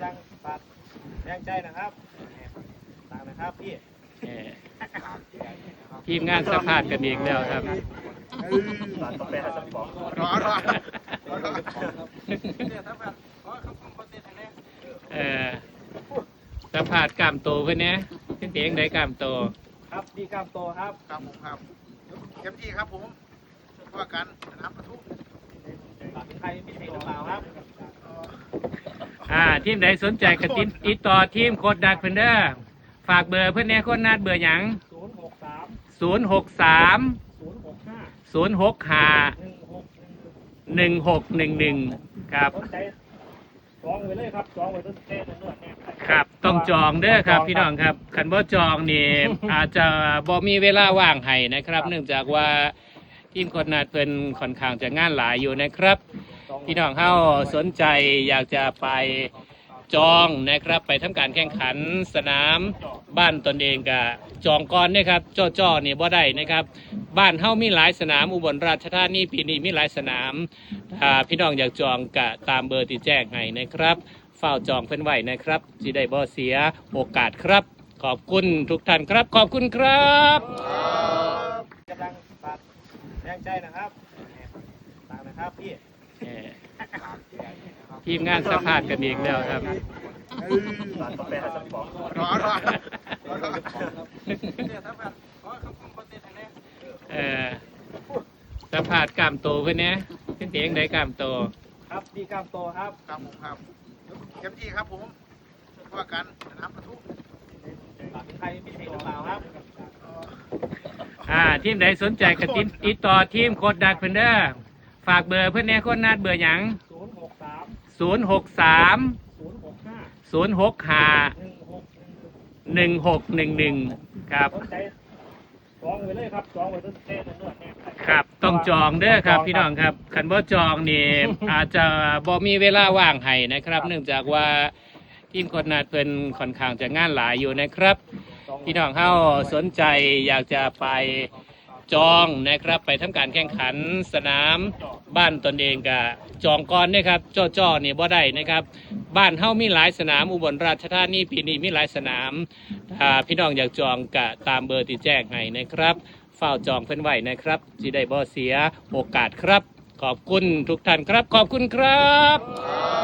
ำลังฝากแรงใจนะครับต่างนะครับพี่เอ่อทีมงานสภาพกันอีกแล้วครับฝากตัวแปรสปอร์ตรอรอรอเนี่ยถ้าแบบขอคำคำคอนเทนต์อันนี้เออสภาพกล้ามโตเพื่อนเนี้ยเป็นเพียงใดกล้ามโตครับดีกล้ามโตครับ ครับผมครับเต็มที่ครับผมว่ากันน้ำประทุ ฝากใครพิเศษหรือเปล่าครับ อ่าทีมใดสนใจก็ติดติดต่อทีมโคดดักเพื่นเด้อฝากเบอร์เพื่อนเนี้ยคนนัดเบอร์หยังศูนย์หกสามศูนย์หกสามศูนย์หกห้าศูนย์หกห้าหนึ่งหกหนึ่งหนึ่งกหนึ่งหนึ่งครับสนใจจองไว้เลยครับจองไว้ต้นเต้นนวดเนี่ยครับต้องจองเด้อครับ พี่น้องครับคันบ่จองนี่อาจจะบ่มีเวลาว่างให้นะครับ เนื่องจากว่าทีมคนนัดเพิ่นค่อนข้างจะงานหลายอยู่นะครับ พี่น้องเฮาสนใจอยากจะไปจองนะครับไปทำการแข่งขันสนามบ้านตนเองกับจองก่อนนะครับจ้อจ้อนี่ยบ่ได้นะครับ บ้านเฮามีหลายสนามอุบลราชธานีปีนี้มีหลายสนามถ้าพี่น้องอยากจองกะตามเบอร์ที่แจ้งให้นะครับเฝ้าจองเพิ่นไว้นะครับสิได้บ่เสียโอกาสครับ ขอบคุณทุกท่านครับ ขอบคุณครับกำลังฝากแรงใจนะครับตางนะครับพี่ ทีมงานสภาพกันอีกแล้วครับฝากตัวแปรสปอร์ตรอรอรอเนี่ยถ้าแบบขอคำคำคอนเทนต์อันนี้เออสภาพกล้ามโตเพื่อนเนี้ยเป็นเพียงใดกล้ามโต ครับดีกล้ามโตครับครับผมครับเต็มที่ครับผมว่ากันน้ำประทุฝากใครพิเศษหรือเปล่าครับอ่าทีมใดสนใจก็ติดติดต่อทีมโคดดักเพื่อนเด้อ ฝากเบอร์เพื่อนเนี้คนนัดเบอร์หยังศูนย์หกสามศูนย์หกสามศูนย์หกห้าศูนย์หกห้าหนึ่งหกหนึ่งหนึ่งหนึ่งหกหนึ่งหนึ่งครับ สนใจจองไว้เลยครับจองไว้ต้นเต้นนวดเนี่ยครับ ต้องจองเด้อครับ พี่น้องครับคันบ่จองนี่ อาจจะบ่มีเวลาว่างให้นะครับ เนื่องจากว่าทีมคนนัดเพิ่นค่อนข้างจะงานหลายอยู่นะครับ พี่น้องเฮาสนใจอยากจะไป จองนะครับไปทำการแข่งขันสนามบ้านตนเองกับจองก่อนนะครับจ้อจ้อนี่ยบ่ได้นะครับ บ้านเฮามีหลายสนามอุบลราชธานีปีนี้มีหลายสนามถ้าพี่น้องอยากจองกะตามเบอร์ที่แจ้งให้นะครับเฝ้าจองเพิ่นไว้นะครับสิได้บ่เสียโอกาสครับ ขอบคุณทุกท่านครับ ขอบคุณครับครับ